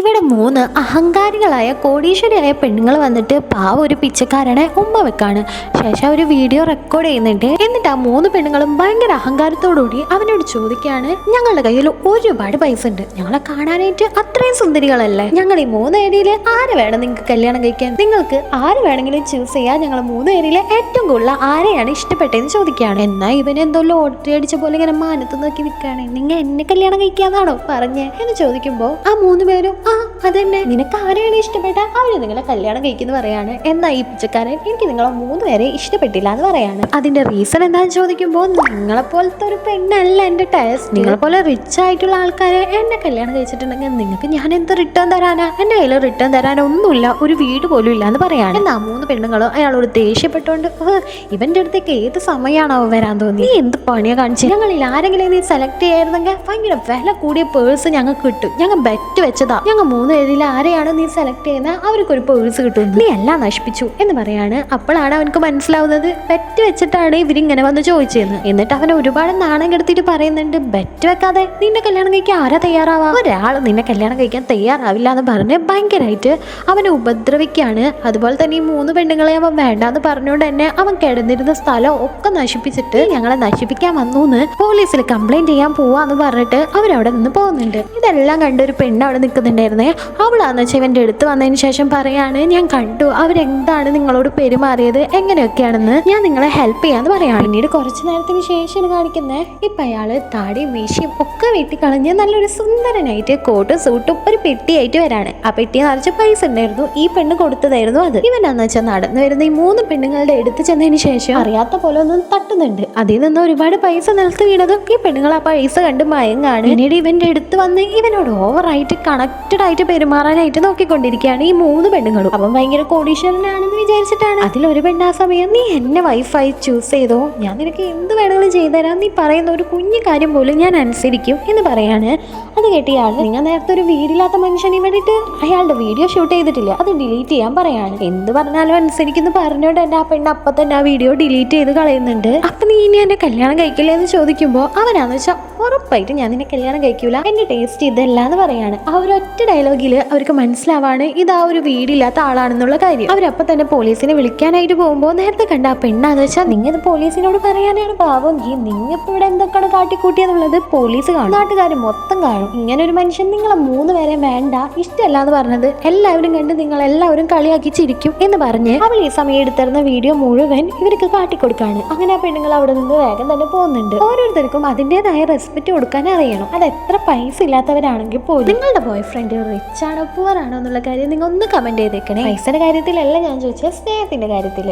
ഇവിടെ മൂന്ന് അഹങ്കാരികളായ കോടീശ്വരിയായ പെണ്ണുങ്ങൾ വന്നിട്ട് പാവ ഒരു പിച്ചക്കാരനെ ഉമ്മ വെക്കാണ്. ശേഷം ഒരു വീഡിയോ റെക്കോർഡ് ചെയ്യുന്നുണ്ട്. എന്നിട്ട് ആ മൂന്ന് പെണ്ണുങ്ങളും ഭയങ്കര അഹങ്കാരത്തോടുകൂടി അവനോട് ചോദിക്കുകയാണ് ഞങ്ങളുടെ കയ്യിൽ ഒരുപാട് പൈസ ഉണ്ട്. ഞങ്ങളെ കാണാനായിട്ട് അത്രയും സുന്ദരികളല്ലേ? ഞങ്ങൾ ഈ മൂന്ന് ഏരിയയിൽ ആരെ വേണം നിങ്ങൾക്ക് കല്യാണം കഴിക്കാൻ? നിങ്ങൾക്ക് ആര് വേണമെങ്കിലും ചൂസ് ചെയ്യാൻ ഞങ്ങൾ മൂന്ന് ഏരിയയിൽ ഏറ്റവും കൂടുതൽ ആരെയാണ് ഇഷ്ടപ്പെട്ടതെന്ന് ചോദിക്കുകയാണ്. എന്നാൽ ഇവൻ എന്തോ ലോട്ടറി അടിച്ച പോലെ ഇങ്ങനെ മാനത്ത് നോക്കി നിൽക്കുകയാണ് നിങ്ങൾ എന്നെ കല്യാണം കഴിക്കാന്നാണോ പറഞ്ഞേ? എന്ന് ചോദിക്കുമ്പോൾ ആ മൂന്ന് പേരും Huh? അതന്നെ. നിനക്ക് ആരെയാണ് ഇഷ്ടപ്പെട്ട? അവർ നിങ്ങളെ കല്യാണം കഴിക്കുന്നു പറയാണ്. എന്നാ ഈ പിച്ചക്കാരൻ എനിക്ക് നിങ്ങളെ മൂന്ന് പേരെ ഇഷ്ടപ്പെട്ടില്ല എന്ന് പറയാണ്. അതിന്റെ റീസൺ എന്താന്ന് ചോദിക്കുമ്പോൾ നിങ്ങളെ പോലത്തെ ഒരു പെണ്ണല്ല എന്റെ ടേസ്റ്റ് നിങ്ങളെ പോലെ റിച്ച് ആയിട്ടുള്ള ആൾക്കാരെ എന്നെ കല്യാണം കഴിച്ചിട്ടുണ്ടെങ്കിൽ നിങ്ങൾക്ക് ഞാൻ എന്ത് റിട്ടേൺ തരാനാ? എന്റെ കയ്യിൽ റിട്ടേൺ തരാൻ ഒന്നുമില്ല ഒരു വീട് പോലും ഇല്ല എന്ന് പറയാണ്. എന്നാ മൂന്ന് പെണ്ണുങ്ങളും അയാളോട് ദേഷ്യപ്പെട്ടുകൊണ്ട് "ഹ്, ഇവന്റെ അടുത്തേക്ക് ഏത് സമയമാണോ വരാൻ തോന്നി നീ എന്ത് പണിയാ കാണിച്ചു? ഞങ്ങളിൽ ആരെങ്കിലും നീ സെലക്ട് ചെയ്യായിരുന്നെങ്കിൽ ഭയങ്കര വില കൂടിയ പേഴ്സ് ഞങ്ങൾക്ക് കിട്ടും. ഞങ്ങൾ ബെറ്റ് വെച്ചതാ. ഞങ്ങൾ മൂന്ന് പേരിൽ ആരെയാണോ നീ സെലക്ട് ചെയ്യുന്നത് അവർക്കൊരു പേഴ്സ് കിട്ടും. നീ എല്ലാം നശിപ്പിച്ചു എന്ന് പറയാണ്. അപ്പോഴാണ് അവനക്ക് മനസ്സിലാവുന്നത്. ബെറ്റ് വെച്ചിട്ടാണ് ഇവരിങ്ങനെ വന്ന് ചോദിച്ചതെന്ന് എന്നിട്ട് അവൻ ഒരുപാട് നാണം കെടുത്തിട്ട് പറയുന്നുണ്ട്. ബെറ്റ് വെക്കാതെ നിന്നെ കല്യാണം കഴിക്കാൻ ആരാ തയ്യാറാവാ? ഒരാൾ നിന്നെ കല്യാണം കഴിക്കാൻ തയ്യാറാവില്ല എന്ന് പറഞ്ഞ് ഭയങ്കരമായിട്ട് അവനെ ഉപദ്രവിക്കുകയാണ് അതുപോലെ തന്നെ ഈ മൂന്ന് പെണ്ണുങ്ങളെ അവൻ വേണ്ടാന്ന് പറഞ്ഞുകൊണ്ട് തന്നെ അവൻ കിടന്നിരുന്ന സ്ഥലം ഒക്കെ നശിപ്പിച്ചിട്ട് ഞങ്ങളെ നശിപ്പിക്കാൻ വന്നു എന്ന് പോലീസിൽ കംപ്ലൈന്റ് ചെയ്യാൻ പോവാന്ന് പറഞ്ഞിട്ട് അവരവിടെ നിന്ന് പോകുന്നുണ്ട്. ഇതെല്ലാം കണ്ട് ഒരു പെണ്ണ് അവിടെ നിൽക്കുന്നുണ്ടായിരുന്നേ. അവളാന്ന് വെച്ചാൽ ഇവന്റെ അടുത്ത് വന്നതിന് ശേഷം പറയാണ് ഞാൻ കണ്ടു. അവരെന്താണ് നിങ്ങളോട് പെരുമാറിയത്? എങ്ങനെയൊക്കെയാണെന്ന് ഞാൻ നിങ്ങളെ ഹെൽപ്പ് ചെയ്യാന്ന് പറയാണ്. പിന്നീട് കുറച്ച് നേരത്തിന് ശേഷമാണ് കാണിക്കുന്നത് ഇപ്പൊ അയാൾ താടിയും മീശയും ഒക്കെ വെട്ടിക്കളഞ്ഞ് നല്ലൊരു സുന്ദരനായിട്ട് കോട്ടും സൂട്ടും ഒരു പെട്ടിയായിട്ട് വരാണ്. ആ പെട്ടി നിറച്ച് പൈസ ഉണ്ടായിരുന്നു. ഈ പെണ്ണ് കൊടുത്തതായിരുന്നു അത്. ഇവനാന്ന് വെച്ചാൽ നടന്നു വരുന്ന ഈ മൂന്ന് പെണ്ണുങ്ങളുടെ അടുത്ത് ചെന്നതിന് ശേഷം അറിയാത്ത പോലെ ഒന്നും തട്ടുന്നുണ്ട്. അതിൽ നിന്ന് ഒരുപാട് പൈസ നിലത്ത് വീണതും ഈ പെണ്ണുങ്ങൾ ആ പൈസ കണ്ട് മയങ്ങാണ്. പിന്നീട് ഇവന്റെ അടുത്ത് വന്ന് ഇവനോട് ഓവറായിട്ട് കണക്റ്റഡ് ആയിട്ട് പെരുമാറാനായിട്ട് നോക്കിക്കൊണ്ടിരിക്കുകയാണ് ഈ മൂന്ന് പെണ്ണുങ്ങളും. അവൻ ഭയങ്കര കോടീശ്വരനാണെന്ന് വിചാരിച്ചിട്ടാണ്. അതിലൊരു പെണ്ണ് ആ സമയം നീ എന്നെ വൈഫായി ചൂസ് ചെയ്തോ? ഞാൻ നിനക്ക് എന്ത് വേണമെങ്കിലും ചെയ്തുതരാം. നീ പറയുന്ന ഒരു കുഞ്ഞു കാര്യം പോലും ഞാൻ അനുസരിക്കും എന്ന് പറയാണ്. അത് കേട്ട് ഇയാൾ നിങ്ങൾ നേരത്തെ ഒരു വീടില്ലാത്ത മനുഷ്യനെ വേണ്ടിയിട്ട് അയാളുടെ വീഡിയോ ഷൂട്ട് ചെയ്തിട്ടില്ല. അത് ഡിലീറ്റ് ചെയ്യാൻ പറയാണ്. എന്ത് പറഞ്ഞാലും അനുസരിക്കുന്നു പറഞ്ഞോണ്ട് എന്റെ ആ പെണ്ണ് അപ്പൊ തന്നെ ആ വീഡിയോ ഡിലീറ്റ് ചെയ്ത് കളയുന്നുണ്ട്. അപ്പൊ നീ ഇനി എന്നെ കല്യാണം കഴിക്കില്ല എന്ന് ചോദിക്കുമ്പോൾ അവനാന്ന് വെച്ചാൽ ഉറപ്പായിട്ട് ഞാൻ നിന്നെ കല്യാണം കഴിക്കൂല. എന്റെ ടേസ്റ്റ് ഇതല്ല എന്ന് പറയാണ്. ആ ഒരു ഒറ്റ ഡയലോഗിൽ അവർക്ക് മനസ്സിലാവാണ് ഇത് ആ ഒരു വീടില്ലാത്ത ആളാണെന്നുള്ള കാര്യം. അവരപ്പം തന്നെ പോലീസിനെ വിളിക്കാനായിട്ട് പോകുമ്പോൾ നേരത്തെ കണ്ട ആ പെണ്ണാന്ന് വെച്ചാൽ നിങ്ങൾ പോലീസിനോട് പറയാനാണ് പാവമെങ്കിൽ നിങ്ങൾ ഇപ്പൊ ഇവിടെ എന്തൊക്കെയാണ് കാട്ടിക്കൂട്ടിയെന്നുള്ളത് പോലീസ് കാണും. നാട്ടുകാർ മൊത്തം കാണും. ഇങ്ങനെ ഒരു മനുഷ്യൻ നിങ്ങളെ മൂന്ന് പേരെ വേണ്ട ഇഷ്ടമല്ല എന്ന് പറഞ്ഞത് എല്ലാവരും കണ്ട് നിങ്ങൾ എല്ലാവരും കളിയാക്കി ചിരിക്കും എന്ന് പറഞ്ഞ് അവൾ ഈ സമയം എടുത്തിരുന്ന വീഡിയോ മുഴുവൻ ഇവർക്ക് കാട്ടിക്കൊടുക്കാണ്. അങ്ങനെ ആ പെണ്ണുങ്ങൾ അവിടെ നിന്ന് വേഗം തന്നെ പോകുന്നുണ്ട്. ഓരോരുത്തർക്കും അതിന്റെതായ റെസ്പെക്ട് കൊടുക്കാൻ അറിയണം. അത് എത്ര പൈസ ഇല്ലാത്തവരാണെങ്കിൽ പോലും. നിങ്ങളുടെ ബോയ് ഫ്രണ്ട് റിച്ച് ആണോ പുവർ എന്നുള്ള കാര്യം നിങ്ങൾ ഒന്ന് കമന്റ് ചെയ്തേക്കണേ. പൈസയുടെ കാര്യത്തിലല്ല ഞാൻ ചോദിച്ചത് സ്നേഹത്തിന്റെ കാര്യത്തിൽ